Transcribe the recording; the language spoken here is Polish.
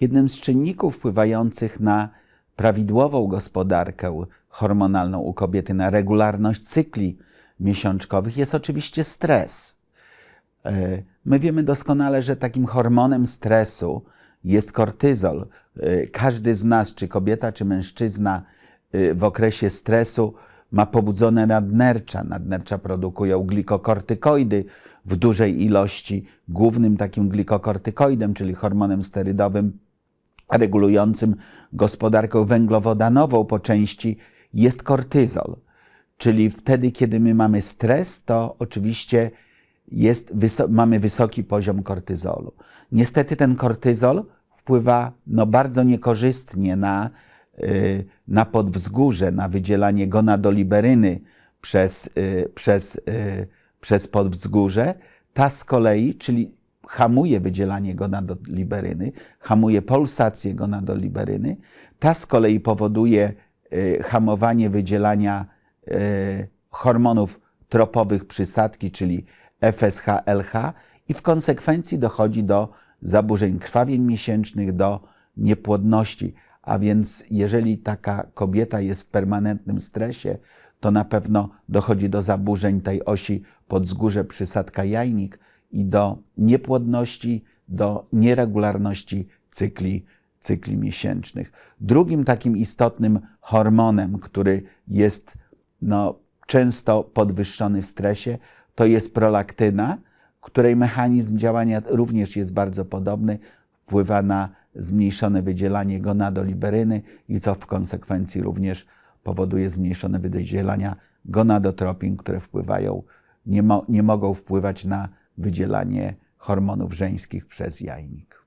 Jednym z czynników wpływających na prawidłową gospodarkę hormonalną u kobiety, na regularność cykli miesiączkowych jest oczywiście stres. E, My wiemy doskonale, że takim hormonem stresu jest kortyzol. E, Każdy z nas, czy kobieta, czy mężczyzna, e, w okresie stresu ma pobudzone nadnercza. Nadnercza produkują glikokortykoidy w dużej ilości. Głównym takim glikokortykoidem, czyli hormonem sterydowym regulującym gospodarkę węglowodanową po części, jest kortyzol. Czyli wtedy, kiedy my mamy stres, to oczywiście jest, mamy wysoki poziom kortyzolu. Niestety ten kortyzol wpływa no, bardzo niekorzystnie na, y, na podwzgórze, na wydzielanie gonadoliberyny przez, y, przez, y, przez podwzgórze. Ta z kolei, czyli hamuje wydzielanie gonadoliberyny, hamuje pulsację gonadoliberyny. Ta z kolei powoduje y, hamowanie wydzielania y, hormonów tropowych przysadki, czyli FSH, LH i w konsekwencji dochodzi do zaburzeń krwawień miesięcznych, do niepłodności. A więc jeżeli taka kobieta jest w permanentnym stresie, to na pewno dochodzi do zaburzeń tej osi podzgórze przysadka jajnik i do niepłodności, do nieregularności cykli, cykli miesięcznych. Drugim takim istotnym hormonem, który jest no, często podwyższony w stresie, to jest prolaktyna, której mechanizm działania również jest bardzo podobny. Wpływa na zmniejszone wydzielanie gonadoliberyny i co w konsekwencji również powoduje zmniejszone wydzielania gonadotropin, które wpływają, nie, mo, nie mogą wpływać na wydzielanie hormonów żeńskich przez jajnik.